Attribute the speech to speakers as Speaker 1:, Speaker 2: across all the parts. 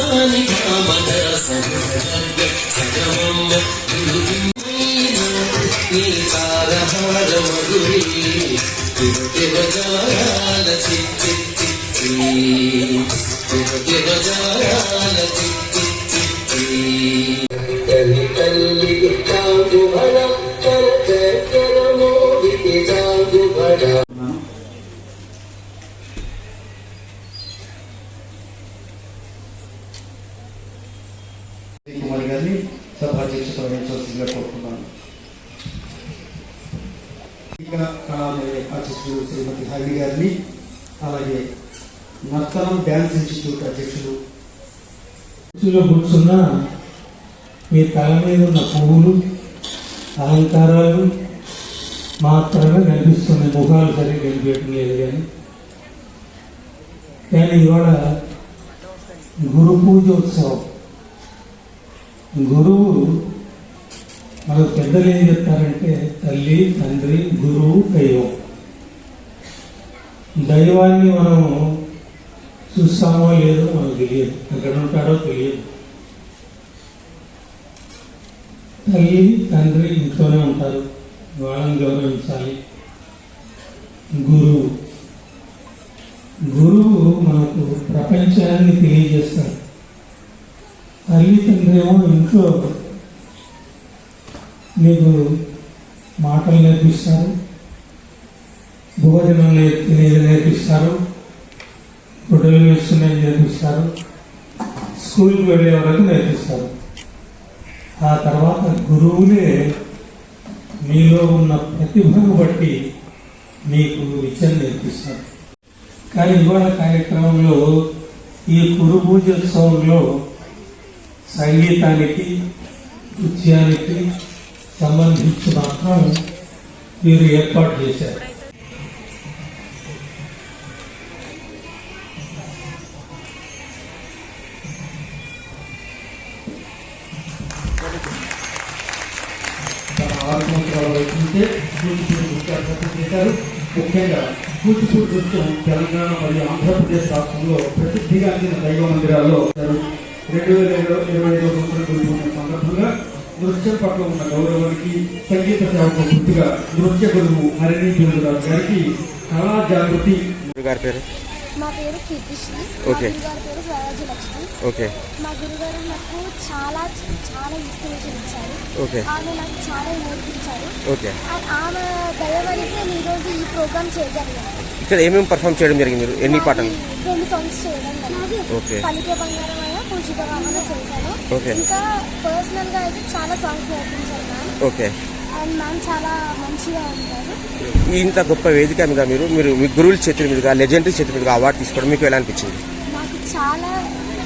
Speaker 1: తల్లి
Speaker 2: వహించవలసిందిగా కోరుతున్నాను అధ్యక్షుడు శ్రీమతి హరి గారిని అలాగే నర్తనం డ్యాన్స్ ఇన్స్టిట్యూట్ అధ్యక్షుడు.
Speaker 3: కూర్చున్న మీ తల మీద ఉన్న పువ్వులు అలంకారాలు మాత్రమే కనిపిస్తున్నాయి ముఖాలు సరిగ్గా కనిపించడం లేదు కానీ కానీ ఇవాళ గురు పూజోత్సవం. గురువు మనకు పెద్దలు ఏం చెప్తారంటే తల్లి తండ్రి గురువు దైవం. దైవాన్ని మనం చూస్తామో లేదో మనకు తెలియదు. ఎక్కడ ఉంటాడో తెలియదు. తల్లి తండ్రి ఇంట్లోనే ఉంటారు. వాళ్ళని గౌరవించాలి. గురువు గురువు మనకు ప్రపంచాన్ని తెలియజేస్తాడు. తల్లి తండ్రి ఏమో ఇంట్లో మీకు మాటలు నేర్పిస్తారు భోజనం నేర్పినేది నేర్పిస్తారు గుడ్డలు వేసుకునేది నేర్పిస్తారు స్కూల్కి వెళ్ళే వరకు నేర్పిస్తారు. ఆ తర్వాత గురువులే మీలో ఉన్న ప్రతిభను బట్టి మీకు విద్యను నేర్పిస్తారు. కానీ ఇవాళ కార్యక్రమంలో ఈ గురు పూజోత్సవంలో సంగీతానికి నృత్యానికి సంబంధించి మాత్రం మీరు ఏర్పాటు చేశారు.
Speaker 2: తన చేశారు. ముఖ్యంగా కూచిపూడి నృత్యం తెలంగాణ మరియు ఆంధ్రప్రదేశ్ రాష్ట్రంలో ప్రసిద్ధిగాంచిన దైవ మందిరాల్లో రెండు వేల ఇరవై ఇరవై ఐదో సంవత్సరం సందర్భంగా నృత్యం పట్ల ఉన్న గౌరవానికి సంగీత సేవకు గుర్తుగా నృత్య గురువు హరిణి చంద్రరాజు గారికి కళా జాగృతి.
Speaker 4: గారి పేరు?
Speaker 5: మా పేరు కీర్తిశ్రీ.
Speaker 4: ఓకే.
Speaker 5: పేరు లక్ష్మి
Speaker 4: ఓకే.
Speaker 5: మా గురుగారు నాకు చాలా చాలా ఇన్స్పిరేషన్ ఇచ్చారు.
Speaker 4: ఓకే.
Speaker 5: ఆమె నాకు చాలా నేర్పించారు.
Speaker 4: ఓకే.
Speaker 5: ఆమె దయ నేను ఈరోజు ఈ ప్రోగ్రామ్ చేయగలిగాను.
Speaker 4: ఇక్కడ ఏమేమి పర్ఫామ్ చేయడం జరిగింది మీరు? ఎన్ని పాటలు?
Speaker 5: రెండు సాంగ్స్ చేయడం
Speaker 4: ఓకే.
Speaker 5: పలికే బంగారం చేశాను.
Speaker 4: ఓకే.
Speaker 5: ఇంకా పర్సనల్గా అయితే చాలా సాంగ్స్ నేర్పించారు మ్యామ్
Speaker 4: ఓకే.
Speaker 5: అండ్ మ్యామ్ చాలా మంచిగా ఉంటారు
Speaker 4: ఇంత గొప్ప వేదిక మీద మీరు మీరు మీ గురువుల చేతుల మీదుగా లెజెండరీ చేతుల మీదుగా అవార్డు తీసుకోవడం మీకు ఎలా అనిపించింది?
Speaker 5: నాకు చాలా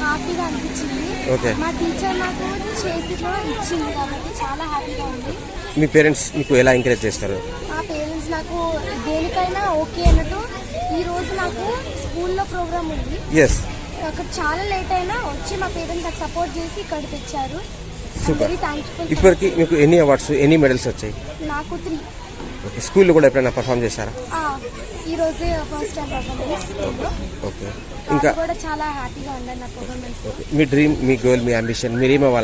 Speaker 5: హ్యాపీగా అనిపించింది.
Speaker 4: ఓకే.
Speaker 5: మా టీచర్ నాకు చేతిలో ఇచ్చింది కాబట్టి చాలా హ్యాపీగా ఉంది.
Speaker 4: మీ పేరెంట్స్ మీకు ఎలా ఎంకరేజ్ చేస్తారు?
Speaker 5: మా పేరెంట్స్ నాకు దేనికైనా ఓకే అన్నట్టు ఈ రోజు నాకు స్కూల్లో ప్రోగ్రామ్ ఉంది.
Speaker 4: ఎస్
Speaker 5: అక్కడ చాలా లేట్ అయినా వచ్చి మా పేరెంట్స్ నాకు సపోర్ట్ చేసి ఇక్కడ తెచ్చారు.
Speaker 4: Super.
Speaker 5: వెరీ థ్యాంక్ఫుల్
Speaker 4: ఇప్పటికి మీకు ఎన్ని అవార్డ్స్ ఎన్ని మెడల్స్ వచ్చాయి?
Speaker 5: నాకు త్రీ
Speaker 4: ఓకే స్కూల్లో కూడా ఎప్పుడైనా పర్ఫామ్ చేశారా?
Speaker 5: ఈ రోజే ఫస్ట్ టైం పర్ఫార్మెన్స్ స్కూల్లో.
Speaker 4: ఓకే. ఇంకా
Speaker 5: కూడా చాలా హ్యాపీగా నా పర్ఫార్మెన్స్
Speaker 4: ఓకే. మీ డ్రీమ్ మీ గోల్ మీ అంబిషన్ మీరు ఏం
Speaker 5: ఒక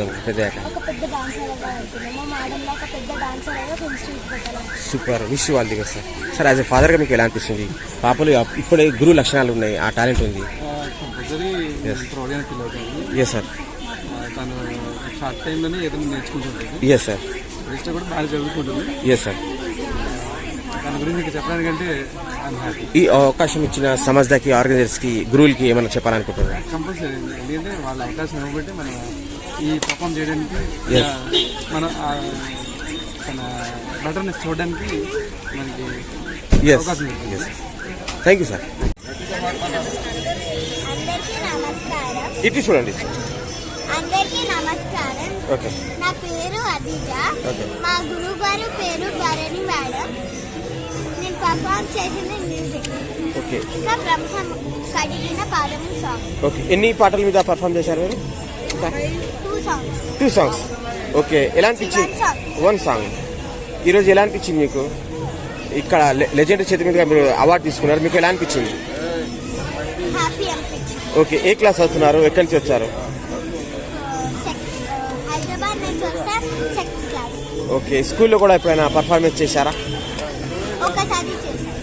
Speaker 5: పెద్ద డాన్సర్ అవ్వాలనుకున్నాము మేడంలో ఒక పెద్ద డాన్సర్ అయ్యా ఇన్స్టిట్యూట్ పెట్టాలి
Speaker 4: సూపర్ విష్ వాళ్ళు దిగదు సార్ సార్ యాజ్ ఎ ఫాదర్గా మీకు ఎలా అనిపిస్తుంది? పాపలు ఇప్పుడే గురువు లక్షణాలు ఉన్నాయి ఆ టాలెంట్ ఉంది. ఎస్ సార్
Speaker 6: తను షార్ట్ టైంలోనే ఏదైనా నేర్చుకుంటుంది
Speaker 4: ఎస్ సార్
Speaker 6: రిజిస్టర్ కూడా బాగా చదువుకుంటుంది.
Speaker 4: ఎస్ సార్
Speaker 6: దాని గురించి చెప్పడానికంటే హ్యాపీ
Speaker 4: ఈ అవకాశం ఇచ్చిన సంస్థకి ఆర్గనైజర్స్కి గురువులకి ఏమైనా చెప్పాలనుకుంటున్నారు?
Speaker 6: కంపల్సరీ ఎందుకంటే వాళ్ళ అవకాశం ఇవ్వబట్టి మనం ఈ పర్ఫామ్ చేయడానికి మన తన బెటర్నెస్ చూడడానికి మనకి అవకాశం
Speaker 4: థ్యాంక్ యూ సార్ ఇటు చూడండి.
Speaker 5: అందరికీ నమస్కారం.
Speaker 4: ఓకే.
Speaker 5: నా పేరు అదిజ. మా గురువు గారు పేరు భరణి మేడం. నేను పర్ఫామ్ చేసింది మ్యూజిక్
Speaker 4: ఓకే.
Speaker 5: ఇంకా బ్రహ్మం కడిగిన పాదము సాంగ్
Speaker 4: ఓకే. ఎన్ని పాటల మీద పర్ఫామ్ చేశారు మీరు?
Speaker 5: Two songs
Speaker 4: two songs okay. ఎలా అనిపించింది. వన్ సాంగ్ ఈరోజు ఎలా అనిపించింది మీకు? ఇక్కడ లెజెండ్ చేతి మీదుగా మీరు అవార్డు తీసుకున్నారు. మీకు ఎలా అనిపించింది ఓకే ఏ క్లాస్ అవుతున్నారు ఎక్కడి నుంచి వచ్చారు? ఓకే స్కూల్లో కూడా ఎప్పుడైనా పర్ఫార్మెన్స్ చేశారా?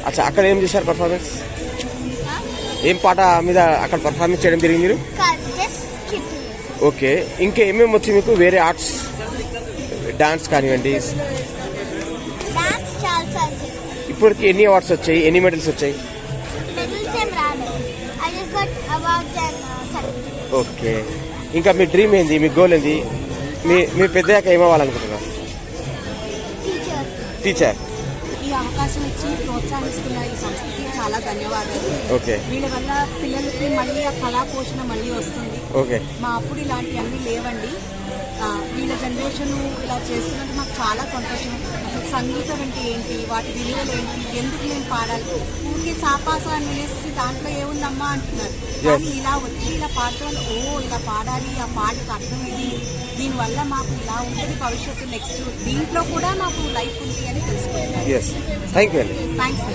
Speaker 4: అచ్చా అక్కడ ఏం చేశారు పర్ఫార్మెన్స్ ఏం పాట మీద అక్కడ పర్ఫార్మెన్స్ చేయడం జరిగింది మీరు? ఓకే ఇంకా ఏమేమి వచ్చి మీకు? వేరే ఆర్ట్స్ డాన్స్ కానివ్వండి. ఇప్పటికి ఎన్ని అవార్డ్స్ వచ్చాయి? ఎన్ని మెడల్స్ వచ్చాయి
Speaker 5: మెడల్స్ ఏం రాలేదు I just got awards and certificate
Speaker 4: okay. ఇంకా మీ డ్రీమ్ ఏంది? మీ గోల్ ఏంది? మీ మీ పెద్దయ్యాక ఏమవ్వాలనుకుంటున్నారు
Speaker 5: టీచర్
Speaker 4: టీచర్
Speaker 7: ఈ అవకాశం ఇచ్చి ప్రోత్సహిస్తున్న ఈ సంస్థకి చాలా ధన్యవాదాలు.
Speaker 4: ఓకే.
Speaker 7: వీళ్ళ వల్ల పిల్లలకి మళ్ళీ ఆ కళా పోషణ మళ్ళీ వస్తుంది. మా అప్పుడు ఇలాంటివన్నీ లేవండి. వీళ్ళ జనరేషన్ ఇలా చేస్తున్నది మాకు చాలా సంతోషం. అసలు సంగీతం అంటే ఏంటి? వాటి విలువలు ఏంటి? ఎందుకు మేము పాడాలి? ఊరికే సాపాస అని వినేసి దాంట్లో ఏముందమ్మా అంటున్నారు. కానీ ఇలా వచ్చి ఇలా పాడటం ఓ ఇలా పాడాలి. ఆ పాటకు అర్థం ఇది. దీనివల్ల మాకు ఇలా ఉంటుంది భవిష్యత్తు. నెక్స్ట్ దీంట్లో కూడా మాకు లైఫ్ ఉంది అని తెలుసుకుంటున్నాను. థ్యాంక్స్